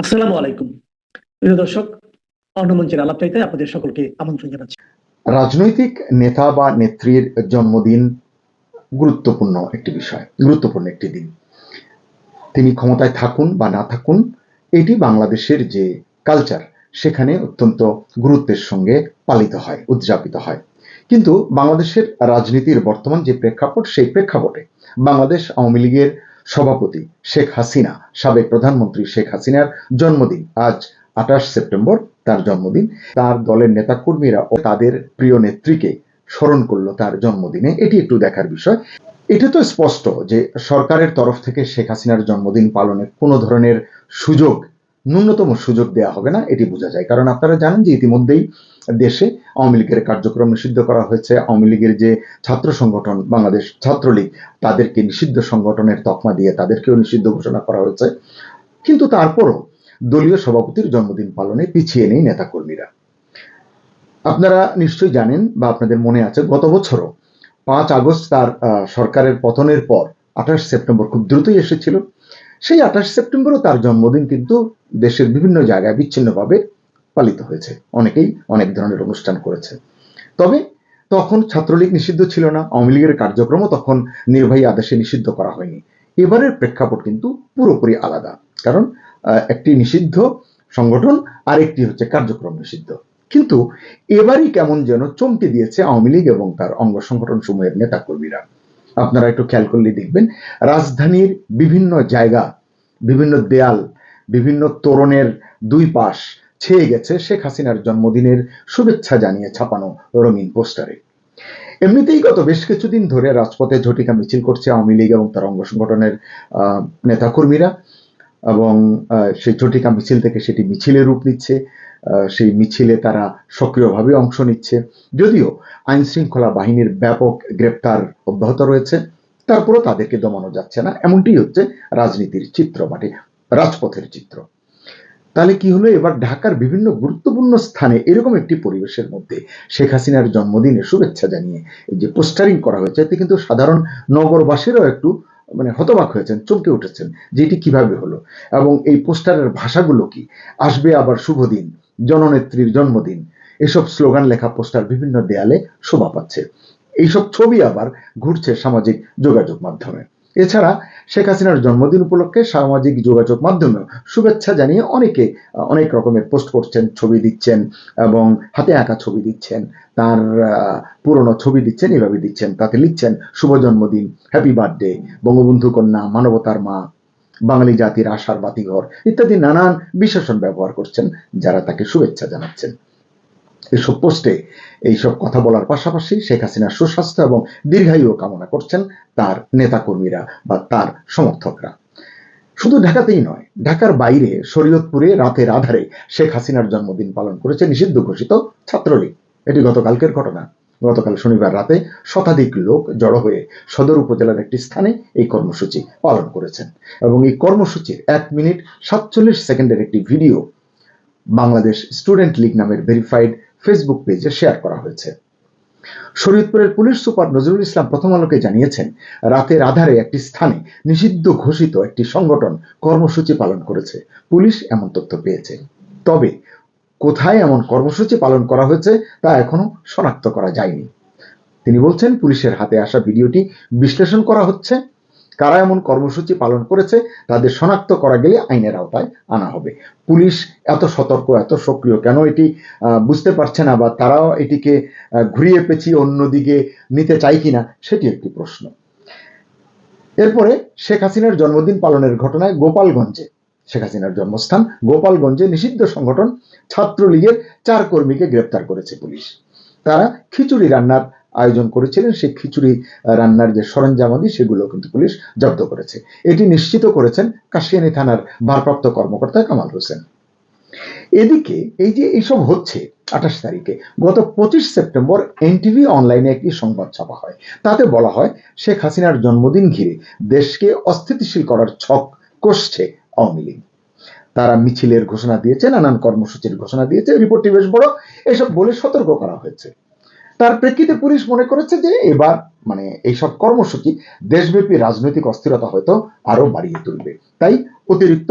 আসসালামু আলাইকুম। প্রিয় দর্শক অন্নমঞ্চের আলাপ চাইতে আপনাদের সকলকে আমন্ত্রণ জানাচ্ছি। রাজনৈতিক নেতা বা নেত্রীর জন্মদিন গুরুত্বপূর্ণ একটি বিষয়, গুরুত্বপূর্ণ একটি দিন। তিনি ক্ষমতায় থাকুন বা না থাকুন, এটি বাংলাদেশের যে কালচার সেখানে অত্যন্ত গুরুত্বের সঙ্গে পালিত হয়, উদযাপিত হয়। কিন্তু বাংলাদেশের রাজনীতির বর্তমান যে প্রেক্ষাপট, সেই প্রেক্ষাপটে বাংলাদেশ আওয়ামী লীগের সভাপতি শেখ হাসিনা, সাবেক প্রধানমন্ত্রী শেখ হাসিনার জন্মদিন। আজ আঠাশ সেপ্টেম্বর, তার জন্মদিন। তার দলের নেতাকর্মীরা ও তাদের প্রিয় নেত্রীকে স্মরণ করল তার জন্মদিনে। এটি একটু দেখার বিষয়। এটা তো স্পষ্ট যে সরকারের তরফ থেকে শেখ হাসিনার জন্মদিন পালনে কোনো ধরনের সুযোগ, ন্যূনতম সুযোগ দেওয়া হবে না, এটি বোঝা যায়। কারণ আপনারা জানেন যে ইতিমধ্যেই দেশে আওয়ামী লীগের কার্যক্রম নিষিদ্ধ করা হয়েছে। আওয়ামী লীগের যে ছাত্র সংগঠন, বাংলাদেশ ছাত্রলীগ, তাদেরকে নিষিদ্ধ সংগঠনের তকমা দিয়ে তাদেরকেও নিষিদ্ধ ঘোষণা করা হয়েছে। কিন্তু তারপরও দলীয় সভাপতির জন্মদিন পালনে পিছিয়ে নেই নেতাকর্মীরা। আপনারা নিশ্চয়ই জানেন বা আপনাদের মনে আছে, গত বছরও পাঁচ আগস্ট তার সরকারের পতনের পর আঠাশ সেপ্টেম্বর খুব দ্রুতই এসেছিল। সেই আঠাশ সেপ্টেম্বরও তার জন্মদিন কিন্তু দেশের বিভিন্ন জায়গায় বিচ্ছিন্নভাবে পালিত হয়েছে। অনেকেই অনেক ধরনের অনুষ্ঠান করেছে। তবে তখন ছাত্রলীগ নিষিদ্ধ ছিল না, আওয়ামী লীগের কার্যক্রমও তখন নির্বাহী আদেশে নিষিদ্ধ করা হয়নি। এবারের প্রেক্ষাপট কিন্তু পুরোপুরি আলাদা। কারণ একটি নিষিদ্ধ সংগঠন, আরেকটি হচ্ছে কার্যক্রম নিষিদ্ধ। কিন্তু এবারই কেমন যেন চমকে দিয়েছে আওয়ামী লীগ এবং তার অঙ্গ সংগঠন সমূহের নেতাকর্মীরা। আপনারা একটু খেয়াল করলে দেখবেন, রাজধানীর বিভিন্ন জায়গা, বিভিন্ন দেয়াল, বিভিন্ন তোরণের দুই পাশ ছেয়ে গেছে শেখ হাসিনার জন্মদিনের শুভেচ্ছা জানিয়ে ছাপানো রঙিন পোস্টারে। এমনিতেই গত বেশ কিছুদিন ধরে রাজপথে ঝটিকা মিছিল করছে আওয়ামী লীগ এবং তার অঙ্গ সংগঠনের নেতাকর্মীরা এবং সেই ঝটিকা মিছিল থেকে সেটি মিছিলের রূপ নিচ্ছে সেই মিছিলে তারা সক্রিয়ভাবে অংশ নিচ্ছে। যদিও আইন শৃঙ্খলা বাহিনীর ব্যাপক গ্রেপ্তার অব্যাহত রয়েছে, তারপরও তাদেরকে দমানো যাচ্ছে না এমনটি হচ্ছে রাজনীতির চিত্র মানে রাজপথের চিত্র। তাহলে কি হলো? এবার ঢাকার বিভিন্ন গুরুত্বপূর্ণ স্থানে এরকম একটি পরিবেশের মধ্যে শেখ হাসিনার জন্মদিনে শুভেচ্ছা জানিয়ে এই যে পোস্টারিং করা হয়েছে, এতে কিন্তু সাধারণ নগরবাসীরাও একটু মানে হতবাক হয়েছেন, চমকে উঠেছেন যে এটি কীভাবে হলো এবং এই পোস্টারের ভাষাগুলো কি? আসবে আবার শুভ দিন জননেত্রীর জন্মদিন। এসব স্লোগান লেখা পোস্টার বিভিন্ন দেয়ালে শোভা পাচ্ছে। এইসব ছবি আবার ঘুরছে সামাজিক যোগাযোগ মাধ্যমে। এছাড়া শেখ হাসিনার জন্মদিন উপলক্ষে সামাজিক যোগাযোগ মাধ্যমে শুভেচ্ছা জানিয়ে অনেকে অনেক রকমের পোস্ট করছেন, ছবি দিচ্ছেন এবং হাতে আঁকা ছবি দিচ্ছেন, তার পুরনো ছবি দিচ্ছেন, এভাবে দিচ্ছেন, তাতে লিখছেন, শুভ জন্মদিন হ্যাপি বার্থডে বঙ্গবন্ধু কন্যা, মানবতার মা, বাঙালি জাতির আশার বাতিঘর, ইত্যাদি নানান বিশেষণ ব্যবহার করছেন যারা তাকে শুভেচ্ছা জানাচ্ছেন। এসব পোস্টে এইসব কথা বলার পাশাপাশি শেখ হাসিনার সুস্বাস্থ্য এবং দীর্ঘায়ু কামনা করছেন তার নেতাকর্মীরা বা তার সমর্থকরা। শুধু ঢাকাতেই নয়, ঢাকার বাইরে শরীয়তপুরে রাতের আধারে শেখ হাসিনার জন্মদিন পালন করেছে নিষিদ্ধ ঘোষিত ছাত্রলীগ। এটি গতকালকের ঘটনা। গতকাল শনিবার রাতে শতাধিক লোক জড়ো হয়ে সদর উপজেলার একটি স্থানে এই কর্মসূচি পালন করেছেন এবং এই কর্মসূচির এক মিনিট সাতচল্লিশ সেকেন্ডের একটি ভিডিও বাংলাদেশ স্টুডেন্ট লীগ নামের ভেরিফাইড ফেসবুক পেজে শেয়ার করা হয়েছে। শরীয়তপুরের পুলিশ সুপার নজরুল ইসলাম প্রথম আলোকে জানিয়েছেন, রাতের আধারে একটি স্থানে নিষিদ্ধ ঘোষিত একটি সংগঠন কর্মসূচি পালন করেছে। পুলিশ এমন তথ্য পেয়েছে। তবে কোথায় এমন কর্মসূচি পালন করা হয়েছে তা এখনও শনাক্ত করা যায়নি। তিনি বলছেন, পুলিশের হাতে আসা ভিডিওটি বিশ্লেষণ করা হচ্ছে। কারা এমন কর্মসূচি পালন করেছে, তাদের শনাক্ত করা গেলে আইনের আওতায় আনা হবে। পুলিশ এত সতর্ক, এত সক্রিয়, কেন এটি বুঝতে পারছে না বা তারাও এটিকে ঘুরিয়ে পেঁচিয়ে অন্যদিকে নিতে চায় কিনা, সেটি একটি প্রশ্ন। এরপরে শেখ হাসিনার জন্মদিন পালনের ঘটনায় গোপালগঞ্জে, শেখ হাসিনার জন্মস্থান গোপালগঞ্জে নিষিদ্ধ সংগঠন ছাত্রলীগের চার কর্মীকে গ্রেপ্তার করেছে পুলিশ। তারা খিচুড়ি রান্নার আয়োজন করেছিলেন, সেই খিচুড়ি রান্নার যে সরঞ্জামাদি, সেগুলো কিন্তু পুলিশ জব্দ করেছে। এটি নিশ্চিত করেছেন কাশিয়ানী থানার ভারপ্রাপ্ত কর্মকর্তা কামাল হোসেন। এদিকে এই যে এইসব হচ্ছে আঠাশ তারিখে, গত পঁচিশ সেপ্টেম্বর এনটিভি অনলাইনে একটি সংবাদ ছাপা হয়। তাতে বলা হয়, শেখ হাসিনার জন্মদিন ঘিরে দেশকে অস্থিতিশীল করার ছক কষছে আওয়ামী লীগ। তারা মিছিলের ঘোষণা দিয়েছে, নানান কর্মসূচির ঘোষণা দিয়েছে, রিপোর্টটি বেশ বড়। এসব বলে সতর্ক করা হয়েছে। তার প্রেক্ষিতে পুলিশ মনে করেছে যে এবার মানে এইসব কর্মসূচি দেশব্যাপী রাজনৈতিক অস্থিরতা হয়তো আরও বাড়িয়ে তুলবে। তাই অতিরিক্ত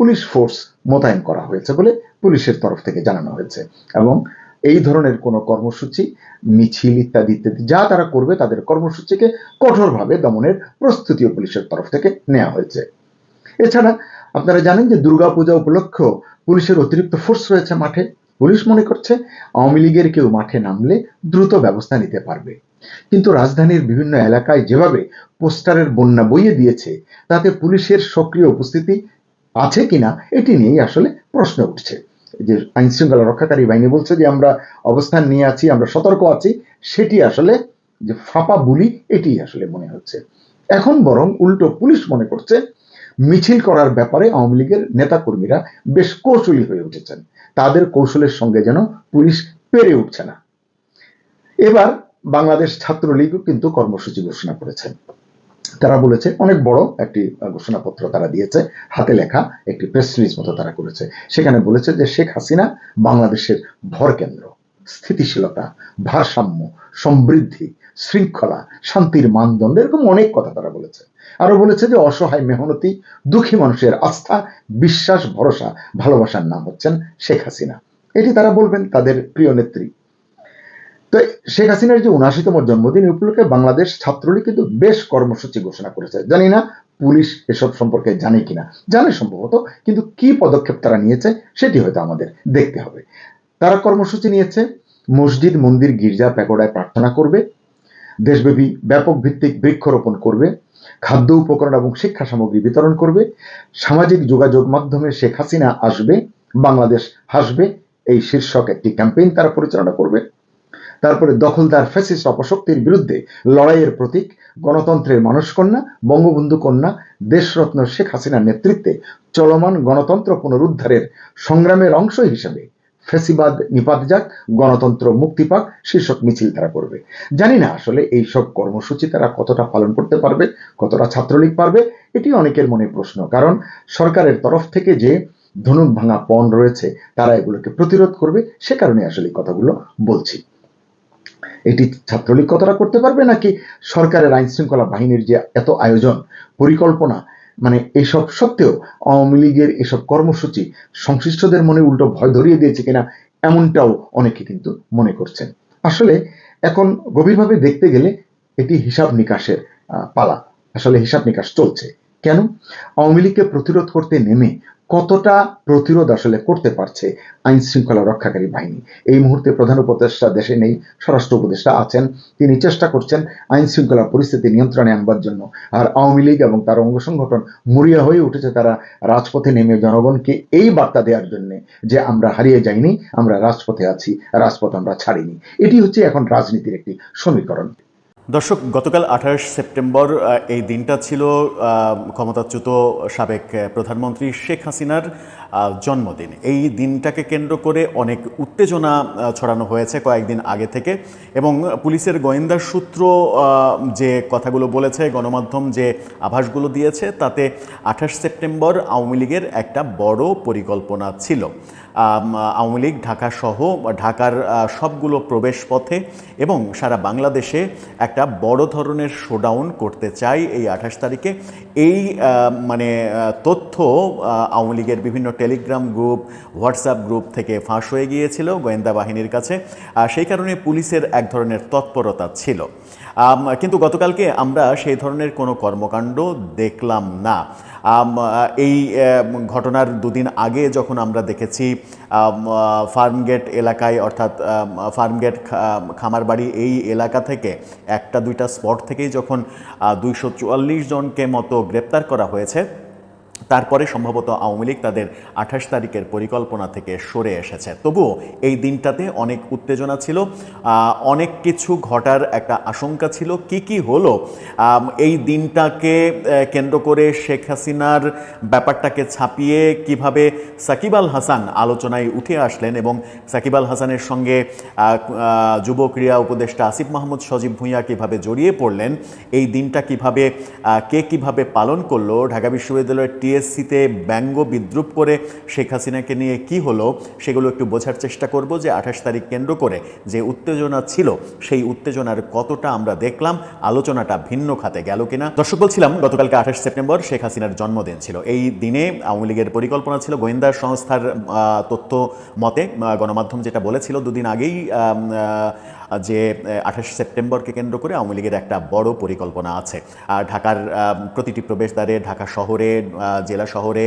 পুলিশ ফোর্স মোতায়েন করা হয়েছে বলে পুলিশের তরফ থেকে জানানো হয়েছে। এবং এই ধরনের কোনো কর্মসূচি, মিছিল ইত্যাদি ইত্যাদি যা তারা করবে তাদের কর্মসূচিকে কঠোরভাবে দমনের প্রস্তুতিও পুলিশের তরফ থেকে নেওয়া হয়েছে। এছাড়া আপনারা জানেন যে দুর্গাপূজা উপলক্ষেও পুলিশের অতিরিক্ত ফোর্স রয়েছে মাঠে। পুলিশ মনে করছে আওয়ামী লীগের কেউ মাঠে নামলে দ্রুত ব্যবস্থা নিতে পারবে। কিন্তু রাজধানীর বিভিন্ন এলাকায় যেভাবে পোস্টারের বন্যা বইয়ে দিয়েছে, তাতে পুলিশের সক্রিয় উপস্থিতি আছে কিনা, এটি নিয়েই আসলে প্রশ্ন উঠছে। যে আইন শৃঙ্খলা রক্ষাকারী বাহিনী বলছে যে আমরা অবস্থান নিয়ে আছি, আমরা সতর্ক আছি, সেটি আসলে যে ফাঁপা বুলি এটি আসলে মনে হচ্ছে। এখন বরং উল্টো পুলিশ মনে করছে, মিছিল করার ব্যাপারে আওয়ামী লীগের নেতাকর্মীরা বেশ কৌশলী হয়ে উঠেছেন। তাদের কৌশলের সঙ্গে যেন পুলিশ পেরে উঠছে না। এবার বাংলাদেশ ছাত্রলীগও কিন্তু কর্মসূচি ঘোষণা করেছে। তারা বলেছে, অনেক বড় একটি ঘোষণাপত্র তারা দিয়েছে, হাতে লেখা একটি প্রেস রিলিজ মতো তারা করেছে। সেখানে বলেছে যে শেখ হাসিনা বাংলাদেশের ভর কেন্দ্র স্থিতিশীলতা, ভারসাম্য, সমৃদ্ধি শৃঙ্খলা, শান্তির মানদণ্ড, এরকম অনেক কথা তারা বলেছে। আরও বলেছে যে অসহায় মেহনতি, দুঃখী মানুষের আস্থা, বিশ্বাস, ভরসা, ভালোবাসার নাম হচ্ছেন শেখ হাসিনা। এটি তারা বলবেন তাদের প্রিয় নেত্রী। তো শেখ হাসিনার যে উনআশিতম জন্মদিন উপলক্ষে বাংলাদেশ ছাত্রলীগ কিন্তু বেশ কর্মসূচি ঘোষণা করেছে। জানি না পুলিশ এসব সম্পর্কে জানে কিনা। জানে সম্ভবত, কিন্তু কি পদক্ষেপ তারা নিয়েছে, সেটি হয়তো আমাদের দেখতে হবে। তারা কর্মসূচি নিয়েছে, মসজিদ, মন্দির, গির্জা, প্যাগোডায় প্রার্থনা করবে দেশব্যাপী ব্যাপক ভিত্তিক বৃক্ষরোপণ করবে, খাদ্য উপকরণ এবং শিক্ষা সামগ্রী বিতরণ করবে, সামাজিক যোগাযোগ মাধ্যমে শেখ হাসিনা আসবে, বাংলাদেশ হাসবে, এই শীর্ষক একটি ক্যাম্পেইন তারা পরিচালনা করবে। তারপরে দখলদার ফ্যাসিস্ট অপশক্তির বিরুদ্ধে লড়াইয়ের প্রতীক, গণতন্ত্রের মানুষকন্যা, বঙ্গবন্ধু কন্যা, দেশরত্ন শেখ হাসিনার নেতৃত্বে চলমান গণতন্ত্র পুনরুদ্ধারের সংগ্রামের অংশ হিসেবে ফেসিবাদ নিপাত যাক গণতন্ত্র মুক্তি পাক, শীর্ষক মিছিল তারা করবে। জানি না আসলে এই সব কর্মসূচি তারা কতটা পালন করতে পারবে, কতটা ছাত্রলীগ পারবে, এটি অনেকের মনে প্রশ্ন। কারণ সরকারের তরফ থেকে যে ধনুক ভাঙা পণ রয়েছে, তারা এগুলোকে প্রতিরোধ করবে, সে কারণে আসলে কথাগুলো বলছি। এটি ছাত্রলীগ কতটা করতে পারবে নাকি সরকারের আইন শৃঙ্খলা বাহিনীর যে এত আয়োজন, পরিকল্পনা মানে এসব সত্ত্বেও আওয়ামী লীগের এসব কর্মসূচি সংশ্লিষ্টদের মনে উল্টো ভয় ধরিয়ে দিয়েছে কিনা এমনটাও অনেকে কিন্তু মনে করছেন। আসলে এখন গভীরভাবে দেখতে গেলে এটি হিসাব নিকাশের পালা। আসলে হিসাব নিকাশ চলছে। কেন? আওয়ামী লীগকে প্রতিরোধ করতে নেমে কতটা প্রতিরোধ আসলে করতে পারছে আইন শৃঙ্খলা রক্ষাকারী বাহিনী? এই মুহূর্তে প্রধান উপদেষ্টা দেশে নেই, স্বরাষ্ট্র উপদেষ্টা আছেন। তিনি চেষ্টা করছেন আইন শৃঙ্খলা পরিস্থিতি নিয়ন্ত্রণে আনবার জন্য। আর আওয়ামী লীগ এবং তার অঙ্গ সংগঠন মরিয়া হয়ে উঠেছে তারা রাজপথে নেমে জনগণকে এই বার্তা দেওয়ার জন্য যে আমরা হারিয়ে যাইনি, আমরা রাজপথে আছি, রাজপথ আমরা ছাড়িনি। এটি হচ্ছে এখন রাজনীতির একটি সমীকরণ। দর্শক, গতকাল আঠাশ সেপ্টেম্বর এই দিনটা ছিল ক্ষমতাচ্যুত সাবেক প্রধানমন্ত্রী শেখ হাসিনার জন্মদিন। এই দিনটাকে কেন্দ্র করে অনেক উত্তেজনা ছড়ানো হয়েছে কয়েকদিন আগে থেকে এবং পুলিশের গোয়েন্দা সূত্র যে কথাগুলো বলেছে, গণমাধ্যম যে আভাসগুলো দিয়েছে, তাতে আঠাশ সেপ্টেম্বর আওয়ামী লীগের একটা বড় পরিকল্পনা ছিল। আওয়ামী লীগ, ঢাকা সহ, ঢাকার সবগুলো প্রবেশ পথে এবং সারা বাংলাদেশে একটা বড় ধরনের শোডাউন করতে চাই এই আঠাশ তারিখে। এই মানে তথ্য আওয়ামী লীগের বিভিন্ন টেলিগ্রাম গ্রুপ হোয়াটসঅ্যাপ গ্রুপ থেকে ফাঁস হয়ে গিয়েছিল গোয়েন্দা বাহিনীর কাছে। সেই কারণে পুলিশের এক ধরনের তৎপরতা ছিল। কিন্তু গতকালকে আমরা সেই ধরনের কোনো কর্মকাণ্ড দেখলাম না। এই ঘটনার দুদিন আগে যখন আমরা দেখেছি ফার্মগেট এলাকায় অর্থাৎ ফার্মগেট খামারবাড়ি এই এলাকা থেকে একটা দুইটা স্পট থেকেই যখন দুইশো চুয়াল্লিশ জনকে মতো গ্রেপ্তার করা হয়েছে তারপরে সম্ভবত আওয়ামী লীগ তাদের আঠাশ তারিখের পরিকল্পনা থেকে সরে এসেছে। তবুও এই দিনটাতে অনেক উত্তেজনা ছিল। অনেক কিছু ঘটার একটা আশঙ্কা ছিল। কি কি হলো? এই দিনটাকে কেন্দ্র করে শেখ হাসিনার ব্যাপারটাকে ছাপিয়ে কীভাবে সাকিব আল হাসান আলোচনায় উঠে আসলেন এবং সাকিব আল হাসানের সঙ্গে যুব ক্রীড়া উপদেষ্টা আসিফ মাহমুদ, সজীব ভূঁইয়া কীভাবে জড়িয়ে পড়লেন, এই দিনটা কীভাবে কে কীভাবে পালন করল, ঢাকা বিশ্ববিদ্যালয়ের টি টিএসসিতে ব্যঙ্গ বিদ্রুপ করে শেখ হাসিনাকে নিয়ে কি হলো সেগুলো একটু বোঝার চেষ্টা করব যে আঠাশ তারিখ কেন্দ্র করে যে উত্তেজনা ছিল, সেই উত্তেজনার কতটা আমরা দেখলাম, আলোচনাটা ভিন্ন খাতে গেল কিনা। দর্শক বলছিলাম, গতকালকে আঠাশ সেপ্টেম্বর শেখ হাসিনার জন্মদিন ছিল। এই দিনে আওয়ামী লীগের পরিকল্পনা ছিল গোয়েন্দা সংস্থার তথ্য মতে গণমাধ্যম যেটা বলেছিল, দুদিন আগেই যে আঠাশ সেপ্টেম্বরকে কেন্দ্র করে আওয়ামী লীগের একটা বড় পরিকল্পনা আছে। আর ঢাকার প্রতিটি প্রবেশদ্বারে, ঢাকা শহরে জেলা শহরে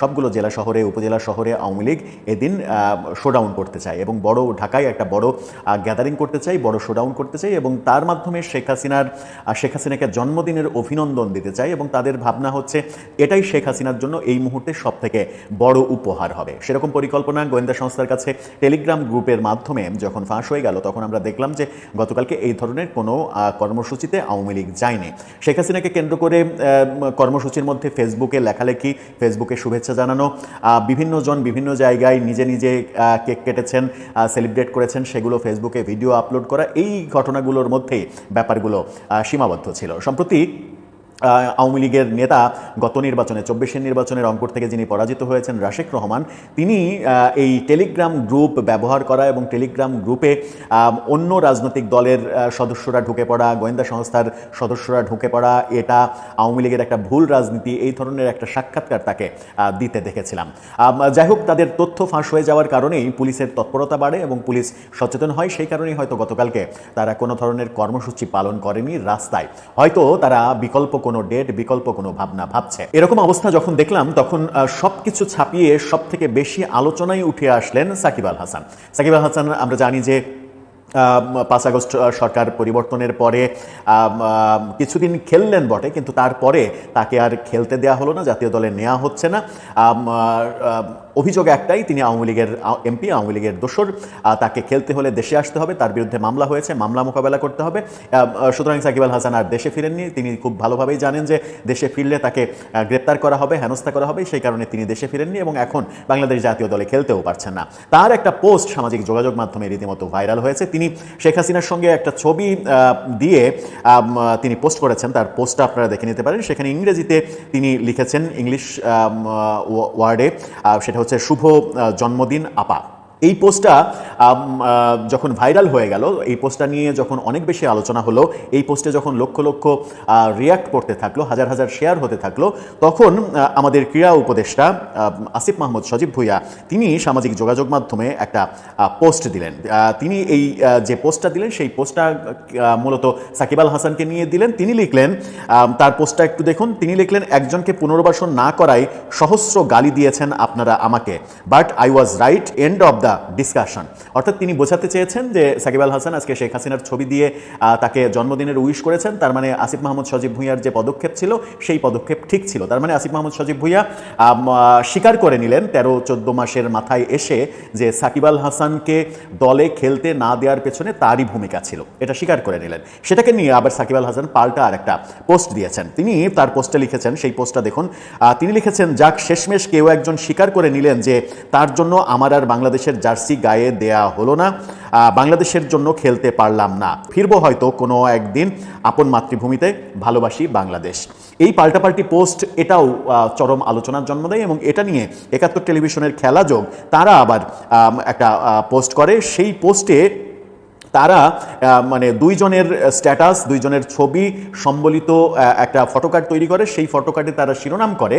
সবগুলো জেলা শহরে, উপজেলা শহরে আওয়ামী লীগ এদিন শোডাউন করতে চায় এবং বড় ঢাকায় একটা বড় গ্যাদারিং করতে চাই বড় শোডাউন করতে চাই এবং তার মাধ্যমে শেখ হাসিনার শেখ হাসিনাকে জন্মদিনের অভিনন্দন দিতে চাই এবং তাদের ভাবনা হচ্ছে এটাই শেখ হাসিনার জন্য এই মুহূর্তে সব থেকে বড় উপহার হবে। সেরকম পরিকল্পনা গোয়েন্দা সংস্থার কাছে টেলিগ্রাম গ্রুপের মাধ্যমে যখন ফাঁস হয়ে গেল, তখন আমরা দেখলাম যে গতকালকে এই ধরনের কোনো কর্মসূচিতে আওয়ামী লীগ যায়নি। শেখ হাসিনাকে কেন্দ্র করে কর্মসূচির মধ্যে ফেসবুকে লেখালেখি, ফেসবুকে শুভেচ্ছা জানানো বিভিন্ন জন বিভিন্ন জায়গায় নিজে নিজে কেক কেটেছেন সেলিব্রেট করেছেন, সেগুলো ফেসবুকে ভিডিও আপলোড করা, এই ঘটনাগুলোর মধ্যেই ব্যাপারগুলো সীমাবদ্ধ ছিল। সম্প্রতি আওয়ামী লীগের নেতা গত নির্বাচনে, চব্বিশের নির্বাচনের অঙ্কুর থেকে যিনি পরাজিত হয়েছেন, রাশেক রহমান, তিনি এই টেলিগ্রাম গ্রুপ ব্যবহার করা এবং টেলিগ্রাম গ্রুপে অন্য রাজনৈতিক দলের সদস্যরা ঢুকে পড়া, গোয়েন্দা সংস্থার সদস্যরা ঢুকে পড়া, এটা আওয়ামী লীগের একটা ভুল রাজনীতি, এই ধরনের একটা সাক্ষাৎকার তাকে দিতে দেখেছিলাম। যাই হোক, তাদের তথ্য ফাঁস হয়ে যাওয়ার কারণেই পুলিশের তৎপরতা বাড়ে এবং পুলিশ সচেতন হয়, সেই কারণেই হয়তো গতকালকে তারা কোনো ধরনের কর্মসূচি পালন করেনি রাস্তায়। হয়তো তারা বিকল্প কোনো ডেট বিকল্প কোনো ভাবনা ভাবছে। এরকম অবস্থা যখন দেখলাম, তখন সব কিছু ছাপিয়ে সব থেকে বেশি আলোচনায় উঠে আসলেন সাকিব আল হাসান। সাকিব আল হাসান, আমরা জানি যে পাঁচ আগস্ট সরকার পরিবর্তনের পরে কিছুদিন খেললেন বটে, কিন্তু তারপরে তাকে আর খেলতে দেওয়া হলো না, জাতীয় দলে নেওয়া হচ্ছে না। অভিযোগ একটাই, তিনি আওয়ামী লীগের, এমপি, আওয়ামী লীগের দোসর তাকে খেলতে হলে দেশে আসতে হবে, তার বিরুদ্ধে মামলা হয়েছে, মামলা মোকাবেলা করতে হবে। সুতরাং সাকিব আল হাসান আর দেশে ফিরেননি। তিনি খুব ভালোভাবেই জানেন যে দেশে ফিরলে তাকে গ্রেপ্তার করা হবে, হেনস্থা করা হবে, সেই কারণে তিনি দেশে ফিরেননি এবং এখন বাংলাদেশ জাতীয় দলে খেলতেও পারছেন না। তার একটা পোস্ট সামাজিক যোগাযোগ মাধ্যমে রীতিমতো ভাইরাল হয়েছে। তিনি শেখ হাসিনার সঙ্গে একটা ছবি দিয়ে তিনি পোস্ট করেছেন। তার পোস্টটা আপনারা দেখে নিতে পারেন। সেখানে ইংরেজিতে তিনি লিখেছেন, ইংলিশ ওয়ার্ডে। সেটা হচ্ছে শুভ জন্মদিন আপা। এই পোস্টটা যখন ভাইরাল হয়ে গেল, এই পোস্টটা নিয়ে যখন অনেক বেশি আলোচনা হলো, এই পোস্টে যখন লক্ষ লক্ষ রিয়াক্ট করতে থাকল, হাজার হাজার শেয়ার হতে থাকল, তখন আমাদের ক্রীড়া উপদেষ্টা আসিফ মাহমুদ সজীব ভুইয়া, তিনি সামাজিক যোগাযোগ মাধ্যমে একটা পোস্ট দিলেন। তিনি এই যে পোস্টটা দিলেন, সেই পোস্টটা মূলত সাকিব আল হাসানকে নিয়ে দিলেন। তিনি লিখলেন তার পোস্টটা একটু দেখুন, তিনি লিখলেন, একজনকে পুনর্বাসন না করায় সহস্র গালি দিয়েছেন আপনারা আমাকে but I was right end of the discussion অর্থাৎ তিনি বোঝাতে চেয়েছেন যে সাকিব আল হাসান আজকে শেখ হাসিনার ছবি দিয়ে তাকে জন্মদিনের উইশ করেছেন। তার মানে আসিফ মাহমুদ সজীব ভুঁইয়ার যে পদক্ষেপ ছিল, সেই পদক্ষেপ ঠিক ছিল। তার মানে আসিফ মাহমুদ সজীব ভুঁইয়া স্বীকার করে নিলেন তেরো চোদ্দ মাসের মাথায় এসে যে সাকিব আল হাসানকে দলে খেলতে না দেওয়ার পেছনে তারই ভূমিকা ছিল। এটা স্বীকার করে নিলেন। সেটাকে নিয়ে আবার সাকিব আল হাসান পাল্টা আর একটা পোস্ট দিয়েছেন। তিনি তার পোস্টে লিখেছেন, সেই পোস্টটা দেখুন তিনি লিখেছেন, যাক, শেষমেশ কেউ একজন স্বীকার করে নিলেন যে তার জন্য আমার আর বাংলাদেশের জার্সি গায়ে দেয়া হলো না বাংলাদেশের জন্য খেলতে পারলাম না। ফিরবো হয়তো কোনো একদিন আপন মাতৃভূমিতে, ভালোবাসি বাংলাদেশ। এই পাল্টাপাল্টি পোস্ট এটাও চরম আলোচনার জন্ম দেয় এবং এটা নিয়ে একাত্তর টেলিভিশনের খেলা যোগ তারা আবার একটা পোস্ট করে। সেই পোস্টে তারা মানে দুইজনের স্ট্যাটাস দুইজনের ছবি সম্বলিত একটা ফটোকার্ড তৈরি করে। সেই ফটোকার্ডে তারা শিরোনাম করে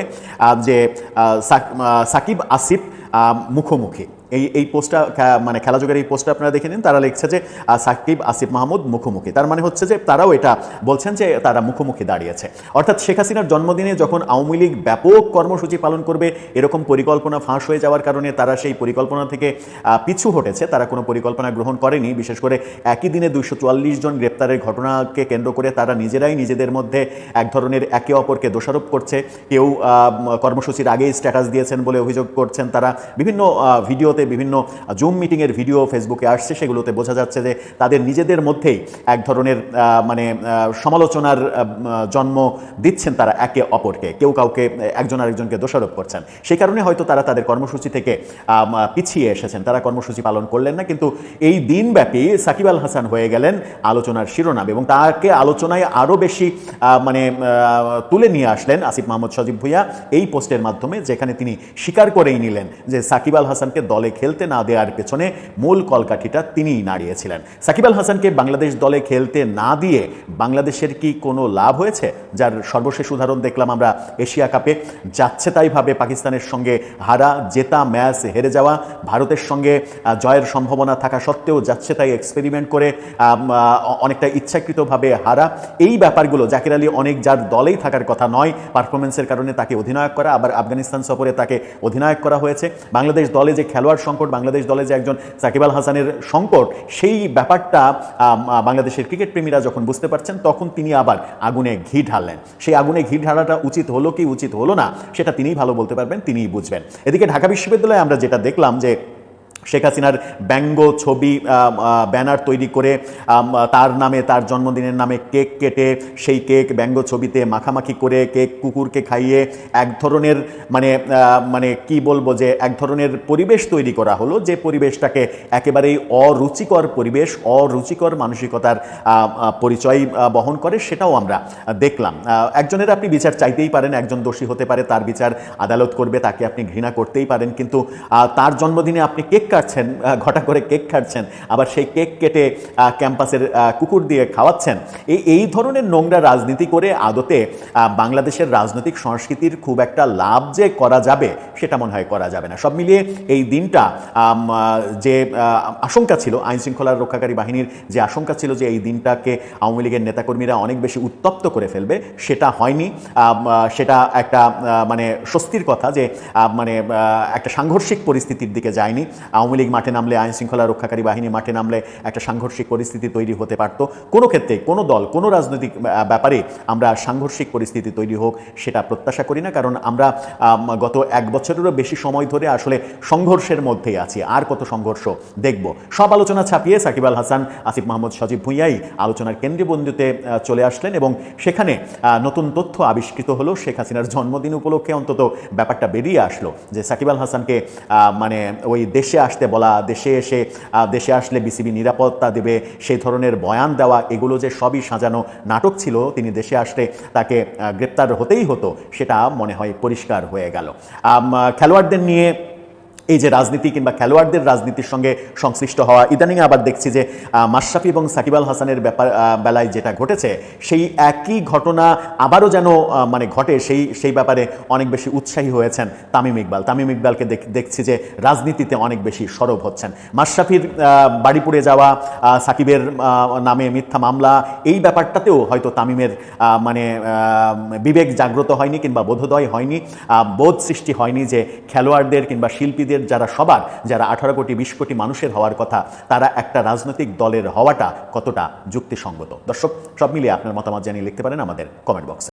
যে সাকিব আসিফ মুখোমুখি। এই এই পোস্টটা মানে খেলাযোগের এই পোস্টটা আপনারা দেখে নিন। তারা লিখছে যে সাকিব, আসিফ মাহমুদ মুখোমুখি। তার মানে হচ্ছে যে, তারাও এটা বলছেন যে, তারা মুখোমুখি দাঁড়িয়েছে। অর্থাৎ শেখ হাসিনার জন্মদিনে যখন আওয়ামী লীগ ব্যাপক কর্মসূচি পালন করবে, এরকম পরিকল্পনা ফাঁস হয়ে যাওয়ার কারণে তারা সেই পরিকল্পনা থেকে পিছু হটেছে। তারা কোনো পরিকল্পনা গ্রহণ করেনি। বিশেষ করে একই দিনে দুইশো চুয়াল্লিশ জন গ্রেপ্তারের ঘটনাকে কেন্দ্র করে তারা নিজেরাই নিজেদের মধ্যে এক ধরনের একে অপরকে দোষারোপ করছে। কেউ কর্মসূচির আগেই স্ট্যাটাস দিয়েছেন বলে অভিযোগ করছেন তারা। বিভিন্ন ভিডিও ভিডিওতে বিভিন্ন জুম মিটিংয়ের ভিডিও ফেসবুকে আসছে, সেগুলোতে বোঝা যাচ্ছে যে তাদের নিজেদের মধ্যেই এক ধরনের মানে সমালোচনার জন্ম দিচ্ছেন তারা একে অপরকে। কেউ কাউকে একজন আরেকজনকে দোষারোপ করছেন। সেই কারণে হয়তো তারা তাদের কর্মসূচি থেকে পিছিয়ে এসেছেন। তারা কর্মসূচি পালন করলেন না, কিন্তু এই দিনব্যাপী সাকিব আল হাসান হয়ে গেলেন আলোচনার শিরোনাম এবং তাকে আলোচনায় আরও বেশি মানে তুলে নিয়ে আসলেন আসিফ মাহমুদ সজীব ভুইয়া এই পোস্টের মাধ্যমে, যেখানে তিনি স্বীকার করেই নিলেন যে সাকিব আল হাসানকে দলে খেলতে না দেওয়ার পেছনে মূল কলকাঠিটা তিনিই নাড়িয়েছিলেন। সাকিব আল হাসানকে বাংলাদেশ দলে খেলতে না দিয়ে বাংলাদেশের কি কোনো লাভ হয়েছে? যার সর্বশেষ উদাহরণ দেখলাম আমরা এশিয়া কাপে। যাচ্ছে তাইভাবে পাকিস্তানের সঙ্গে হারা, জেতা, ম্যাচ হেরে যাওয়া। ভারতের সঙ্গে জয়ের সম্ভাবনা থাকা সত্ত্বেও যাচ্ছে তাই এক্সপেরিমেন্ট করে অনেকটা ইচ্ছাকৃতভাবে হারা। এই ব্যাপারগুলো জাকির আলী অনেক যার দলেই থাকার কথা নয় পারফরমেন্সের কারণে তাকে অধিনায়ক করা, আবার আফগানিস্তান সফরে তাকে অধিনায়ক করা হয়েছে। বাংলাদেশ দলে যে খেলোয়াড় সংকট, বাংলাদেশ দলে যে একজন সাকিব আল হাসানের সংকট, সেই ব্যাপারটা বাংলাদেশের ক্রিকেট প্রেমীরা যখন বুঝতে পারছেন, তখন তিনি আবার আগুনে ঘি ঢাললেন। সেই আগুনে ঘি ঢালাটা উচিত হলো কি উচিত হলো না, সেটা তিনিই ভালো বলতে পারবেন, তিনিই বুঝবেন। এদিকে ঢাকা বিশ্ববিদ্যালয়ে আমরা যেটা দেখলাম যে শেখ হাসিনার ব্যঙ্গ ছবি ব্যানার তৈরি করে তার নামে, তার জন্মদিনের নামে কেক কেটে, সেই কেক ব্যঙ্গ ছবিতে মাখামাখি করে, কেক কুকুরকে খাইয়ে এক ধরনের মানে মানে কি বলব যে, এক ধরনের পরিবেশ তৈরি করা হলো, যে পরিবেশটাকে একেবারেই অরুচিকর পরিবেশ, অরুচিকর মানসিকতার পরিচয় বহন করে, সেটাও আমরা দেখলাম। একজনের আপনি বিচার চাইতেই পারেন, একজন দোষী হতে পারে, তার বিচার আদালত করবে, তাকে আপনি ঘৃণা করতেই পারেন, কিন্তু তার জন্মদিনে আপনি কেক কাটছেন ঘটা করে কেক কাটছেন, আবার সেই কেক কেটে ক্যাম্পাসের কুকুর দিয়ে খাওয়াচ্ছেন। এই এই ধরনের নোংরা রাজনীতি করে আদতে বাংলাদেশের রাজনৈতিক সংস্কৃতির খুব একটা লাভ যে করা যাবে, সেটা মনে হয় করা যাবে না। সব মিলিয়ে এই দিনটা যে আশঙ্কা ছিল, আইন শৃঙ্খলার রক্ষাকারী বাহিনীর যে আশঙ্কা ছিল যে এই দিনটাকে আওয়ামী লীগের নেতাকর্মীরা অনেক বেশি উত্তপ্ত করে ফেলবে, সেটা হয়নি। সেটা একটা মানে স্বস্তির কথা যে মানে একটা সাংঘর্ষিক পরিস্থিতির দিকে যায়নি। আওয়ামী লীগ মাঠে নামলে, আইন শৃঙ্খলা রক্ষাকারী বাহিনী মাঠে নামলে একটা সাংঘর্ষিক পরিস্থিতি তৈরি হতে পারত। কোনো ক্ষেত্রে, কোনো দল, কোনো রাজনৈতিক ব্যাপারে আমরা সাংঘর্ষিক পরিস্থিতি তৈরি হোক সেটা প্রত্যাশা করি না। কারণ আমরা গত এক বছরেরও বেশি সময় ধরে আসলে সংঘর্ষের মধ্যেই আছি। আর কত সংঘর্ষ দেখব। সব আলোচনা ছাপিয়ে সাকিব আল হাসান, আসিফ মাহমুদ, সজীব ভুঁইয়াই আলোচনার কেন্দ্রবিন্দুতে চলে আসলেন এবং সেখানে নতুন তথ্য আবিষ্কৃত হলো। শেখ হাসিনার জন্মদিন উপলক্ষে অন্তত ব্যাপারটা বেরিয়ে আসলো যে সাকিব আল হাসানকে মানে ওই দেশে আসতে বলা, দেশে এসে দেশে আসলে বিসিবি নিরাপত্তা দেবে সেই ধরনের বয়ান দেওয়া, এগুলো যে সবই সাজানো নাটক ছিল, তিনি দেশে আসলে তাকে গ্রেপ্তার হতেই হতো, সেটা মনে হয় পরিষ্কার হয়ে গেল। খেলোয়াড়দের নিয়ে এই যে রাজনীতি কিংবা খেলোয়াড়দের রাজনীতির সঙ্গে সংশ্লিষ্ট হওয়া ইদানিং আবার দেখছি যে মাশরাফি এবং সাকিব আল হাসানের ব্যাপার বেলায় যেটা ঘটেছে সেই একই ঘটনা আবারও যেন মানে ঘটে সেই সেই ব্যাপারে অনেক বেশি উৎসাহী হয়েছেন তামিম ইকবাল। তামিম ইকবালকে দেখ- দেখছি যে রাজনীতিতে অনেক বেশি সরব হচ্ছেন। মাশরাফির আহ, বাড়ি পুড়ে যাওয়া সাকিবের নামে মিথ্যা মামলা এই ব্যাপারটাতেও হয়তো তামিমের মানে বিবেক জাগ্রত হয়নি কিংবা বোধোদয় হয়নি। বোধ সৃষ্টি হয়নি যে খেলোয়াড়দের কিংবা শিল্পীদের যারা সবার, যারা আঠারো কোটি, বিশ কোটি মানুষের হওয়ার কথা, তারা একটা রাজনৈতিক দলের হওয়াটা কতটা যুক্তিসঙ্গত? দর্শক, সব মিলিয়ে আপনার মতামত জানিয়ে লিখতে পারেন আমাদের কমেন্ট বক্সে